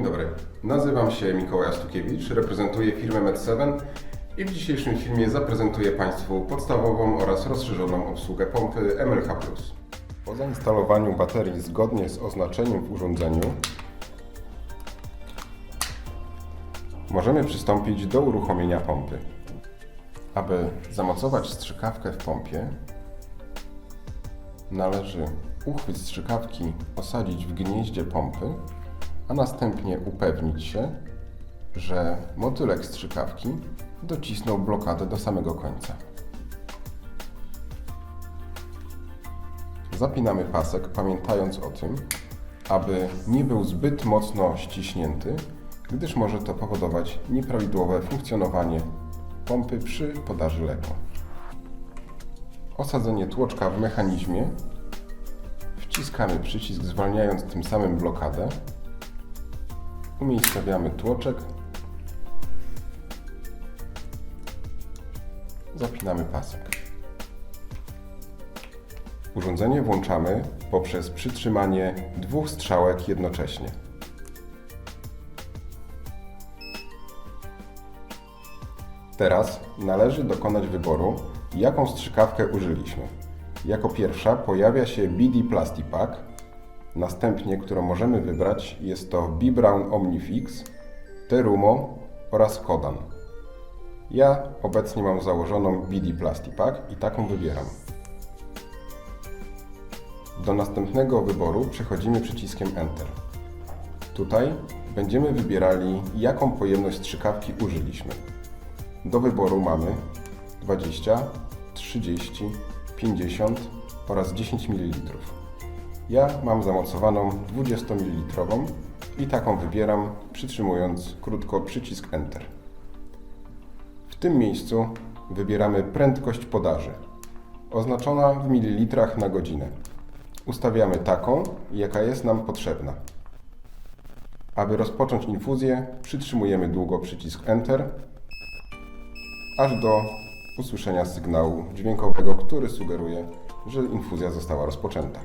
dobry, nazywam się Mikołaj Stukiewicz, reprezentuję firmę Med7 i w dzisiejszym filmie zaprezentuję Państwu podstawową oraz rozszerzoną obsługę pompy MLH+. Po zainstalowaniu baterii zgodnie z oznaczeniem w urządzeniu możemy przystąpić do uruchomienia pompy. Aby zamocować strzykawkę w pompie, należy uchwyt strzykawki osadzić w gnieździe pompy, a następnie upewnić się, że motylek strzykawki docisnął blokadę do samego końca. Zapinamy pasek, pamiętając o tym, aby nie był zbyt mocno ściśnięty, gdyż może to powodować nieprawidłowe funkcjonowanie pompy przy podaży leku. Osadzenie tłoczka w mechanizmie. Wciskamy przycisk, zwalniając tym samym blokadę. Umiejscowiamy tłoczek. Zapinamy pasek. Urządzenie włączamy poprzez przytrzymanie dwóch strzałek jednocześnie. Teraz należy dokonać wyboru, jaką strzykawkę użyliśmy. Jako pierwsza pojawia się BD Plastipack, następnie, którą możemy wybrać, jest to B-Brown Omnifix, Terumo oraz Kodan. Ja obecnie mam założoną BD Plastipack i taką wybieram. Do następnego wyboru przechodzimy przyciskiem Enter. Tutaj będziemy wybierali, jaką pojemność strzykawki użyliśmy. Do wyboru mamy 20, 30, 50 oraz 10 ml. Ja mam zamocowaną 20 ml i taką wybieram, przytrzymując krótko przycisk Enter. W tym miejscu wybieramy prędkość podaży, oznaczona w mililitrach na godzinę. Ustawiamy taką, jaka jest nam potrzebna. Aby rozpocząć infuzję, przytrzymujemy długo przycisk Enter, aż do usłyszenia sygnału dźwiękowego, który sugeruje, że infuzja została rozpoczęta.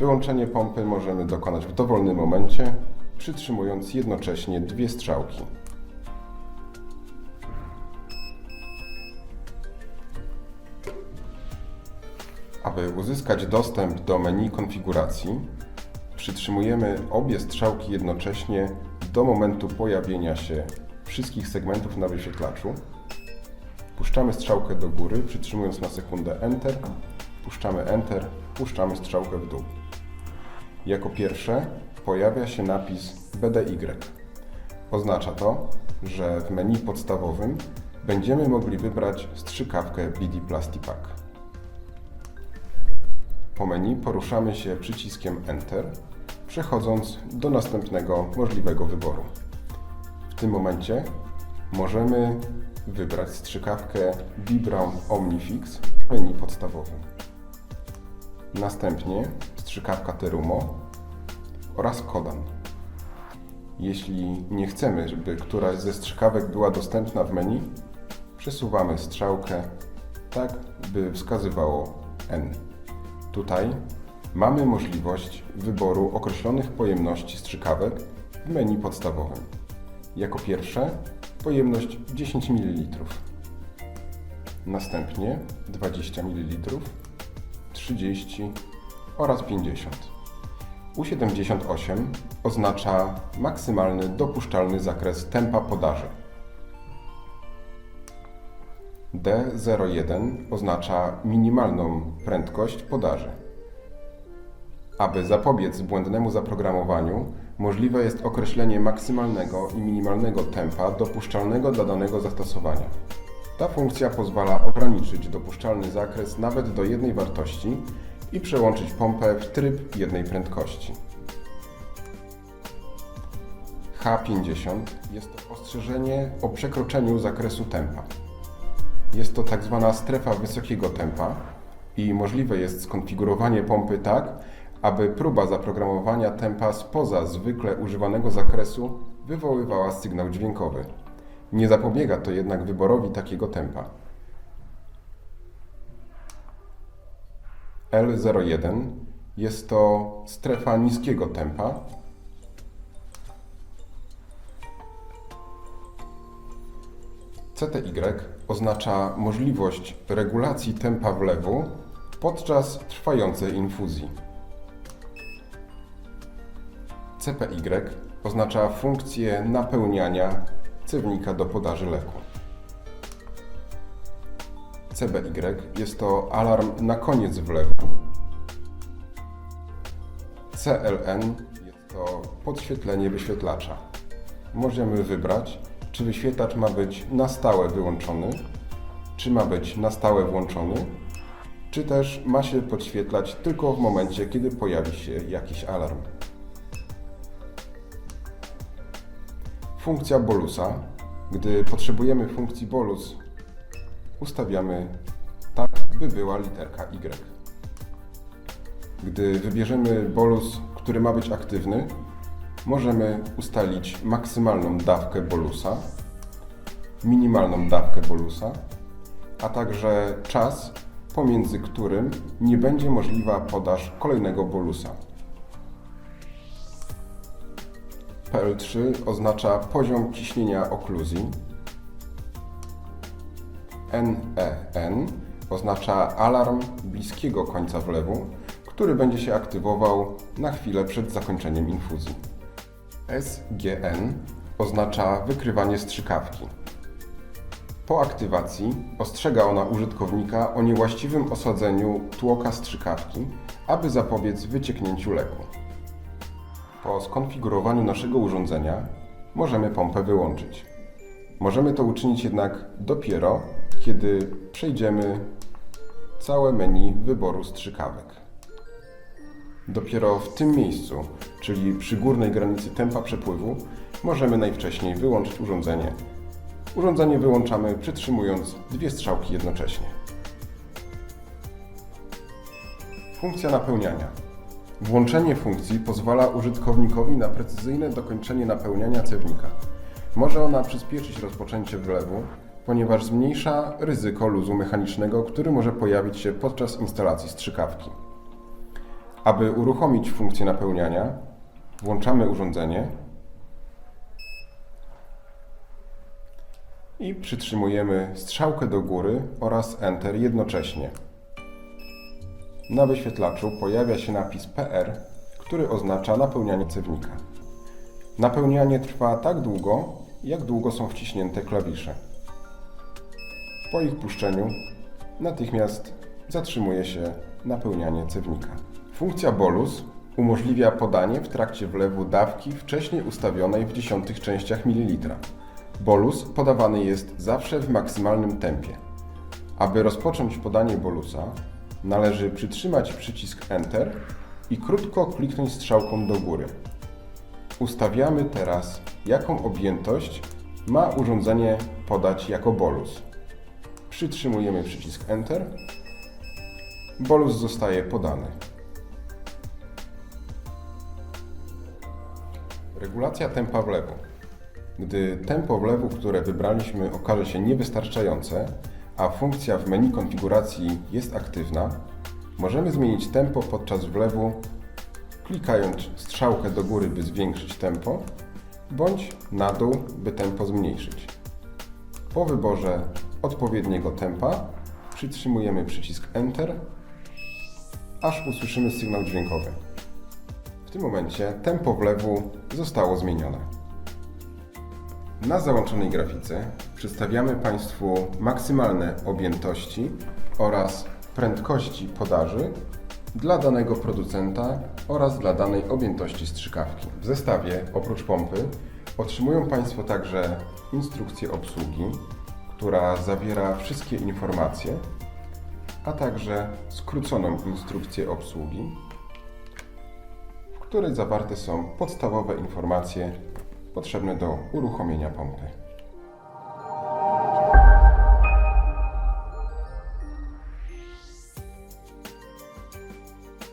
Wyłączenie pompy możemy dokonać w dowolnym momencie, przytrzymując jednocześnie dwie strzałki. Aby uzyskać dostęp do menu konfiguracji, przytrzymujemy obie strzałki jednocześnie do momentu pojawienia się wszystkich segmentów na wyświetlaczu. Puszczamy strzałkę do góry, przytrzymując na sekundę Enter. Puszczamy Enter, puszczamy strzałkę w dół. Jako pierwsze pojawia się napis BDY. Oznacza to, że w menu podstawowym będziemy mogli wybrać strzykawkę BD Plastipack. Po menu poruszamy się przyciskiem Enter, przechodząc do następnego możliwego wyboru. W tym momencie możemy wybrać strzykawkę B-Brown Omnifix w menu podstawowym. Następnie strzykawka Terumo oraz Kodan. Jeśli nie chcemy, żeby któraś ze strzykawek była dostępna w menu, przesuwamy strzałkę tak, by wskazywało N. Tutaj mamy możliwość wyboru określonych pojemności strzykawek w menu podstawowym. Jako pierwsze pojemność 10 ml. Następnie 20 ml, 30 oraz 50. U78 oznacza maksymalny dopuszczalny zakres tempa podaży. D01 oznacza minimalną prędkość podaży. Aby zapobiec błędnemu zaprogramowaniu, możliwe jest określenie maksymalnego i minimalnego tempa dopuszczalnego dla danego zastosowania. Ta funkcja pozwala ograniczyć dopuszczalny zakres nawet do jednej wartości i przełączyć pompę w tryb jednej prędkości. H50 jest to ostrzeżenie o przekroczeniu zakresu tempa. Jest to tak zwana strefa wysokiego tempa i możliwe jest skonfigurowanie pompy tak, aby próba zaprogramowania tempa spoza zwykle używanego zakresu wywoływała sygnał dźwiękowy. Nie zapobiega to jednak wyborowi takiego tempa. L01 Jest to strefa niskiego tempa. CTY oznacza możliwość regulacji tempa wlewu podczas trwającej infuzji. CPY oznacza funkcję napełniania cewnika do podaży leku. CBY jest to alarm na koniec wlewu. CLN jest to podświetlenie wyświetlacza. Możemy wybrać, czy wyświetlacz ma być na stałe wyłączony, czy ma być na stałe włączony, czy też ma się podświetlać tylko w momencie, kiedy pojawi się jakiś alarm. Funkcja bolusa. Gdy potrzebujemy funkcji bolus, ustawiamy tak, by była literka Y. Gdy wybierzemy bolus, który ma być aktywny, możemy ustalić maksymalną dawkę bolusa, minimalną dawkę bolusa, a także czas, pomiędzy którym nie będzie możliwa podaż kolejnego bolusa. PL3 oznacza poziom ciśnienia okluzji. NEN oznacza alarm bliskiego końca wlewu, który będzie się aktywował na chwilę przed zakończeniem infuzji. SGN oznacza wykrywanie strzykawki. Po aktywacji ostrzega ona użytkownika o niewłaściwym osadzeniu tłoka strzykawki, aby zapobiec wycieknięciu leku. Po skonfigurowaniu naszego urządzenia możemy pompę wyłączyć. Możemy to uczynić jednak dopiero, kiedy przejdziemy całe menu wyboru strzykawek. Dopiero w tym miejscu, czyli przy górnej granicy tempa przepływu, możemy najwcześniej wyłączyć urządzenie. Urządzenie wyłączamy przytrzymując dwie strzałki jednocześnie. Funkcja napełniania. Włączenie funkcji pozwala użytkownikowi na precyzyjne dokończenie napełniania cewnika. Może ona przyspieszyć rozpoczęcie wlewu, ponieważ zmniejsza ryzyko luzu mechanicznego, który może pojawić się podczas instalacji strzykawki. Aby uruchomić funkcję napełniania, włączamy urządzenie i przytrzymujemy strzałkę do góry oraz Enter jednocześnie. Na wyświetlaczu pojawia się napis PR, który oznacza napełnianie cewnika. Napełnianie trwa tak długo, jak długo są wciśnięte klawisze. Po ich puszczeniu natychmiast zatrzymuje się napełnianie cewnika. Funkcja bolus umożliwia podanie w trakcie wlewu dawki wcześniej ustawionej w dziesiątych częściach mililitra. Bolus podawany jest zawsze w maksymalnym tempie. Aby rozpocząć podanie bolusa, należy przytrzymać przycisk Enter i krótko kliknąć strzałką do góry. Ustawiamy teraz, jaką objętość ma urządzenie podać jako bolus. Przytrzymujemy przycisk Enter. Bolus zostaje podany. Regulacja tempa wlewu. Gdy tempo wlewu, które wybraliśmy, okaże się niewystarczające, a funkcja w menu konfiguracji jest aktywna, możemy zmienić tempo podczas wlewu klikając strzałkę do góry, by zwiększyć tempo, bądź na dół, by tempo zmniejszyć. Po wyborze odpowiedniego tempa przytrzymujemy przycisk Enter, aż usłyszymy sygnał dźwiękowy. W tym momencie tempo wlewu zostało zmienione. Na załączonej grafice przedstawiamy Państwu maksymalne objętości oraz prędkości podaży dla danego producenta oraz dla danej objętości strzykawki. W zestawie oprócz pompy otrzymują Państwo także instrukcję obsługi, która zawiera wszystkie informacje, a także skróconą instrukcję obsługi, w której zawarte są podstawowe informacje potrzebne do uruchomienia pompy.